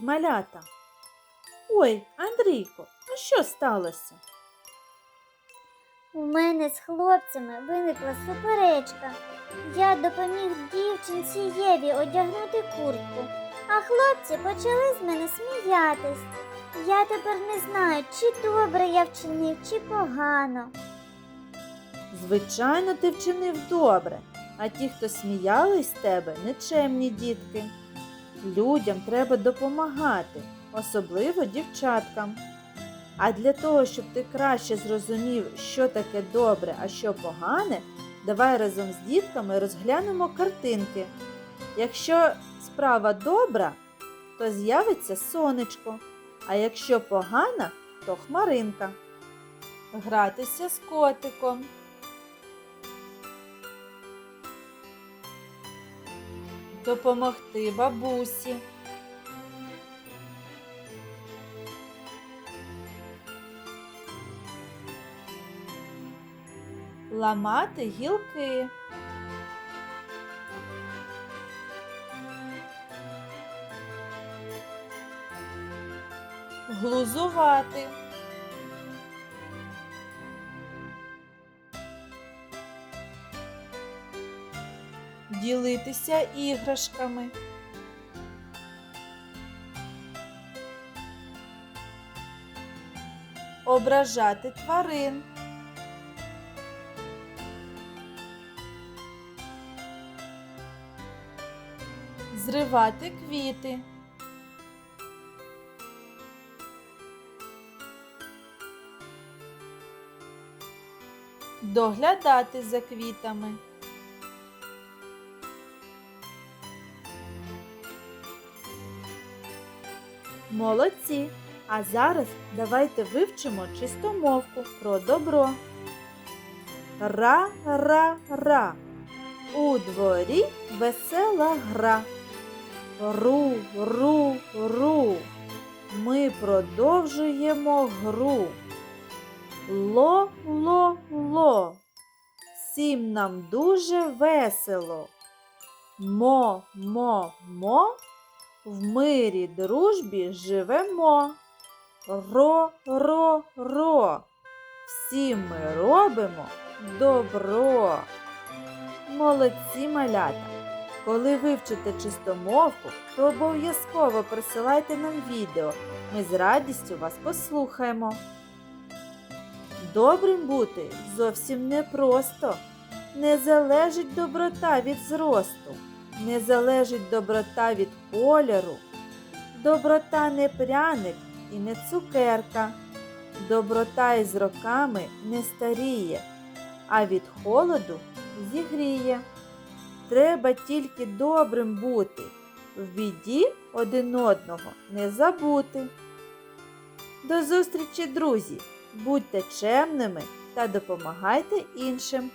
малята. Ой, Андрійко, а що сталося? У мене з хлопцями виникла суперечка. Я допоміг дівчинці Єві одягнути куртку, а хлопці почали з мене сміятись. Я тепер не знаю, чи добре я вчинив, чи погано. Звичайно, ти вчинив добре, а ті, хто сміялись з тебе, нечемні дітки. Людям треба допомагати, особливо дівчаткам. А для того, щоб ти краще зрозумів, що таке добре, а що погане, давай разом з дітками розглянемо картинки. Якщо справа добра, то з'явиться сонечко, а якщо погана, то хмаринка. Гратися з котиком. Допомогти бабусі. Ламати гілки. Глузувати. Ділитися іграшками. Ображати тварин. Зривати квіти. Доглядати за квітами. Молодці! А зараз давайте вивчимо чистомовку про добро. Ра-ра-ра. У дворі весела гра. Ру-ру-ру. Ми продовжуємо гру. Ло-ло-ло. Всім нам дуже весело. Мо-мо-мо. В мирі дружбі живемо. Ро-ро-ро. Всі ми робимо добро. Молодці малята! Коли вивчите чистомовку, то обов'язково присилайте нам відео. Ми з радістю вас послухаємо. Добрим бути зовсім непросто. Не залежить доброта від зросту, не залежить доброта від кольору. Доброта не пряник і не цукерка. Доброта із роками не старіє, а від холоду зігріє. Треба тільки добрим бути, в біді один одного не забути. До зустрічі, друзі! Будьте чемними та допомагайте іншим.